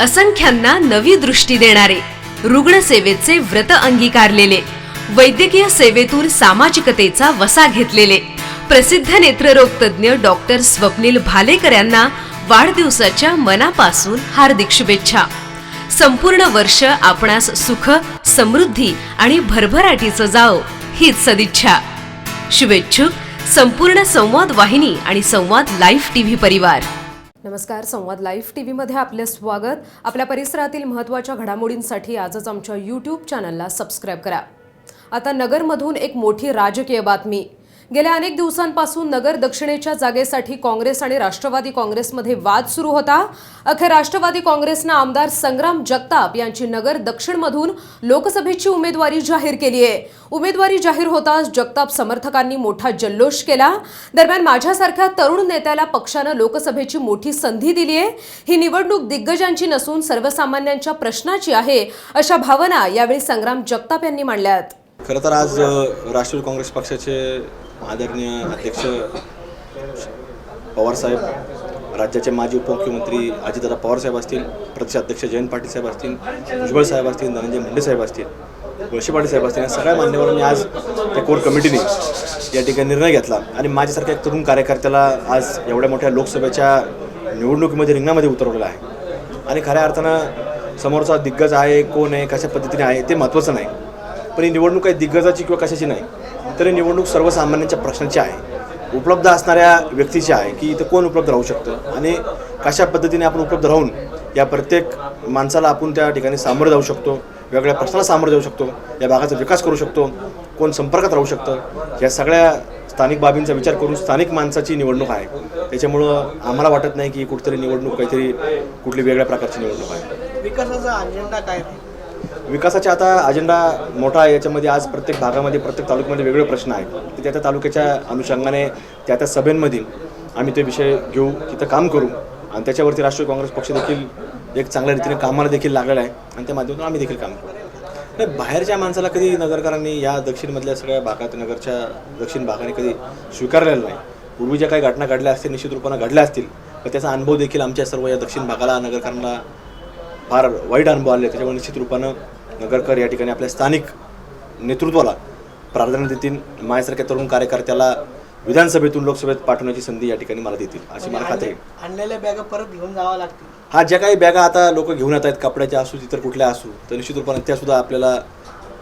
असंख्यांना नवी दृष्टी देणारे रुग्णसेवेचे व्रत अंगीकारलेले वैद्यकीय सेवेतून सामाजिकतेचा वसा घेतलेले प्रसिद्ध नेत्ररोग तज्ज्ञ डॉक्टर स्वप्नील भालेकर यांना वाढदिवसाच्या मनापासून हार्दिक शुभेच्छा. संपूर्ण वर्ष आपणास सुख समृद्धी आणि भरभराटीचं जाओ हीच सदिच्छा. शुभेच्छुक संपूर्ण संवाद वाहिनी आणि संवाद लाईव्ह टीव्ही परिवार. नमस्कार संवाद लाईव्ह टी व्हीमध्ये आपले स्वागत. आपल्या परिसरातील महत्त्वाच्या घडामोडींसाठी आजच आमच्या यूट्यूब चॅनलला सबस्क्राईब करा. आता नगरमधून एक मोठी राजकीय बातमी. गेल्या अनेक दिवसांपासून नगर दक्षिणेच्या जागेसाठी काँग्रेस आणि राष्ट्रवादी काँग्रेसमध्ये वाद सुरू होता. अखेर राष्ट्रवादी काँग्रेसनं आमदार संग्राम जगताप यांची नगर दक्षिणमधून लोकसभेची उमेदवारी जाहीर केली आहे. उमेदवारी जाहीर होताच जगताप समर्थकांनी मोठा जल्लोष केला. दरम्यान माझ्यासारख्या तरुण नेत्याला पक्षानं लोकसभेची मोठी संधी दिली आहे. ही निवडणूक दिग्गजांची नसून सर्वसामान्यांच्या प्रश्नाची आहे अशा भावना यावेळी संग्राम जगताप यांनी मांडल्यात. खरं तर आज राष्ट्रवादी काँग्रेस पक्षाचे आदरणीय अध्यक्ष पवारसाहेब राज्याचे माजी उपमुख्यमंत्री अजितदादा पवारसाहेब असतील प्रदेशाध्यक्ष जयंत पाटील साहेब असतील भुजबळ साहेब असतील धनंजय मुंडे साहेब असतील वळसे पाटील साहेब असतील या सगळ्या मान्यवरांनी आज त्या कोर कमिटीने या ठिकाणी निर्णय घेतला. आणि माझ्यासारख्या एक तरुण कार्यकर्त्याला आज एवढ्या मोठ्या लोकसभेच्या निवडणुकीमध्ये रिंगणामध्ये उतरवलेलं आहे. आणि खऱ्या अर्थानं समोरचा दिग्गज आहे कोण आहे कशा पद्धतीने आहे ते महत्त्वाचं नाही. पण ही निवडणूक काही दिग्गजाची किंवा कशाची नाही. तर निवडणूक सर्वसामान्यांच्या प्रश्नाची आहे. उपलब्ध असणाऱ्या व्यक्तीची आहे की इथं कोण उपलब्ध राहू शकतं? आणि कशा पद्धतीने आपण उपलब्ध राहून या प्रत्येक माणसाला आपण त्या ठिकाणी सामोरं जाऊ शकतो वेगळ्या प्रश्नाला सामोरं जाऊ शकतो या भागाचा विकास करू शकतो कोण संपर्कात राहू शकतं? या सगळ्या स्थानिक बाबींचा विचार करून स्थानिक माणसाची निवडणूक आहे. त्याच्यामुळं आम्हाला वाटत नाही की कुठेतरी निवडणूक काहीतरी कुठली वेगळ्या प्रकारची निवडणूक आहे. विकासाचा अजेंडा काय विकासाचा आता अजेंडा मोठा आहे. याच्यामध्ये आज प्रत्येक भागामध्ये प्रत्येक तालुक्यामध्ये वेगळे प्रश्न आहेत. ते त्या त्या तालुक्याच्या अनुषंगाने त्या त्या सभेंमधील आम्ही ते विषय घेऊ तिथं काम करू. आणि त्याच्यावरती राष्ट्रीय काँग्रेस पक्ष देखील एक चांगल्या रीतीने कामाला देखील लागलेला आहे. आणि त्या माध्यमातून आम्ही देखील काम करू. नाही बाहेरच्या माणसाला कधी नगरकरांनी या दक्षिणमधल्या सगळ्या भागात नगरच्या दक्षिण भागाने कधी स्वीकारलेलं नाही. पूर्वी ज्या काही घटना घडल्या असतील निश्चित रूपानं घडल्या असतील तर त्याचा अनुभव देखील आमच्या सर्व या दक्षिण भागाला नगरकरांना फार वाईट अनुभव आले. त्याच्यामुळे निश्चित रूपानं नगरकर या ठिकाणी आपल्या स्थानिक नेतृत्वाला प्राधान्य देतील. माझ्यासारख्या तरुण कार्यकर्त्याला विधानसभेतून लोकसभेत पाठवण्याची संधी या ठिकाणी मला देतील अशी मला खात्री आहे. आणलेल्या बॅगा परत घेऊन जावं लागतील. हा ज्या काही बॅगा आता लोक घेऊन येत आहेत कपड्याच्या असू इतर कुठल्या असू तर निश्चित रूपाने त्या सुद्धा आपल्याला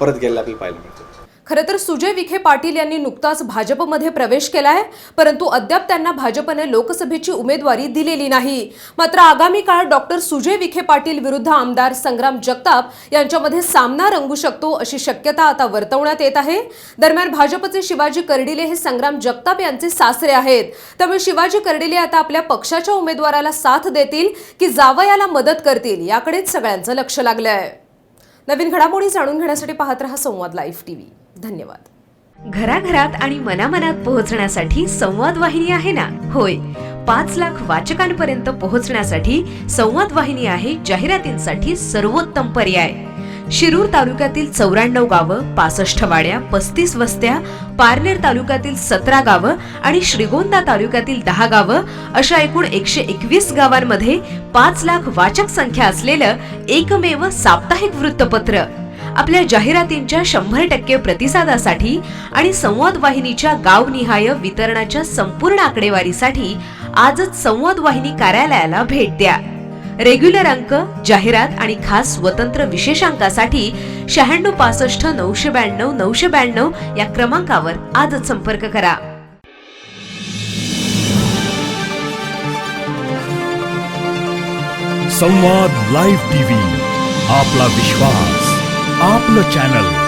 परत घ्यायला आपल्याला पाहायला मिळतं खरं तर सुजय विखे पाटील यांनी नुकताच भाजपमध्ये प्रवेश केला आहे परंतु अद्याप त्यांना भाजपने लोकसभेची उमेदवारी दिलेली नाही. मात्र आगामी काळात डॉक्टर सुजय विखे पाटील विरुद्ध आमदार संग्राम जगताप यांच्यामध्ये सामना रंगू शकतो अशी शक्यता आता वर्तवण्यात येत आहे. दरम्यान भाजपचे शिवाजी कर्डिले हे संग्राम जगताप यांचे सासरे आहेत. त्यामुळे शिवाजी कर्डिले आता आपल्या पक्षाच्या उमेदवाराला साथ देतील की जावयाला मदत करतील याकडेच सगळ्यांचं लक्ष लागलं आहे नवीन घडामोडी जाणून घेण्यासाठी पाहत रहा संवाद लाईव्ह टीव्ही. धन्यवाद. घराघरात आणि मनामनात पोहोचण्यासाठी संवाद वाहिनी आहे ना? होय. पाच लाख वाचकांपर्यंत पोहोचण्यासाठी संवाद वाहिनी आहे जाहिरातींसाठी सर्वोत्तम पर्याय. शिरूर तालुक्यातील चौऱ्याण्णव गावं पासष्ट वाड्या पस्तीस वस्त्या पारनेर तालुक्यातील सतरा गावं आणि श्रीगोंदा तालुक्यातील दहा गावं अशा एकूण एकशे एकवीस गावांमध्ये पाच लाख वाचक संख्या असलेलं एकमेव साप्ताहिक वृत्तपत्र. आपल्या जाहिरातींच्या शंभर टक्के प्रतिसादासाठी आणि संवाद वाहिनीच्या गावनिहाय वितरणाच्या संपूर्ण आकडेवारीसाठी आजच संवाद वाहिनी कार्यालयाला भेट द्या. रेग्युलर अंक जाहिरात आणि खास स्वतंत्र विशेषांकासाठी शहाण्णव पासष्ट नऊशे ब्याण्णव नऊशे ब्याण्णव या क्रमांकावर आजच संपर्क करा. संवाद लाईव्ह टीव्ही आपला विश्वास. आपलं चॅनल